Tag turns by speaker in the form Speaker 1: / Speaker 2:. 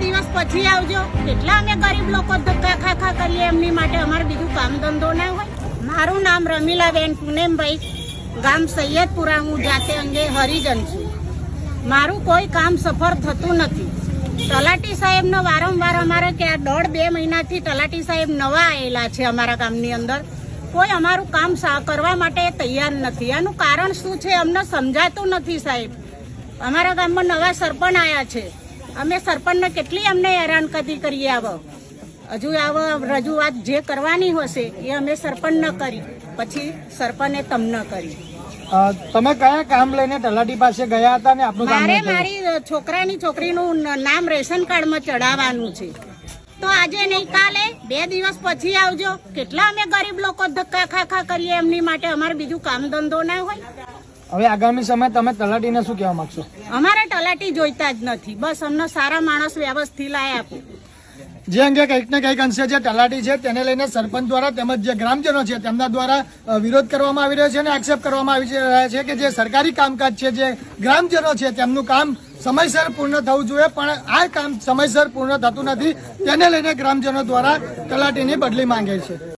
Speaker 1: દિવસ પછી આવજો. કેટલા અમે ગરીબ લોકો ધક્કા ખાખા કરીએ એમની માટે. અમારે બીજું કામ ધંધો ના હોય. મારું નામ રમીલાબેન પૂનમભાઈ. ગામ સૈયદપુરા. હું જાતે અંગે હરિજન છું. મારું કોઈ કામ સફળ થતું નથી. તલાટી સાહેબનો વારંવાર અમારે ક્યાં દોઢ બે મહિનાથી તલાટી સાહેબ નવા આવેલા છે અમારા ગામની અંદર. કોઈ અમારું કામ કરવા માટે તૈયાર નથી. આનું કારણ શું છે અમને સમજાતું નથી સાહેબ. અમારા ગામમાં નવા સરપંચ આવ્યા છે. અમે સરપંચને કેટલી અમને હેરાનગતિ કરીએ આવો. હજુ આવો રજૂઆત જે કરવાની હશે એ અમે સરપંચને ન કરી. પછી સરપંચે તમને કરી.
Speaker 2: તમે કયા કામ લઈને તલાટી પાસે ગયા હતા ને આપનું
Speaker 1: મારે મારી છોકરાની છોકરીનું નામ રેશન કાર્ડમાં ચડાવવાનું છે. તો આજે નહીં કાલે બે દિવસ પછી આવજો. કેટલા અમે ગરીબ લોકો ધક્કા ખા ખા કરીએ એમની માટે? અમારે બીજું કામ ધંધો ના હોય.
Speaker 2: હવે આગામી સમય તમે તલાટીને શું કહેવા માંગશો?
Speaker 1: અમારે તલાટી જોઈતા જ નથી. બસ અમને સારા માણસ વ્યવસ્થિત લાય આપો.
Speaker 2: જે અંગે કંઈક ને કંઈક અંશે જે તલાટી છે તેને લઈને સરપંચ દ્વારા તેમજ જે ગ્રામજનો છે તેમના દ્વારા વિરોધ કરવામાં આવી રહ્યો છે અને આક્ષેપ કરવામાં આવી રહ્યા છે કે જે સરકારી કામકાજ છે જે ગ્રામજનો છે તેમનું કામ સમયસર પૂર્ણ થવું જોઈએ પણ આ કામ સમયસર પૂર્ણ થતું નથી. તેને લઈને ગ્રામજનો દ્વારા તલાટીની બદલી માંગે છે.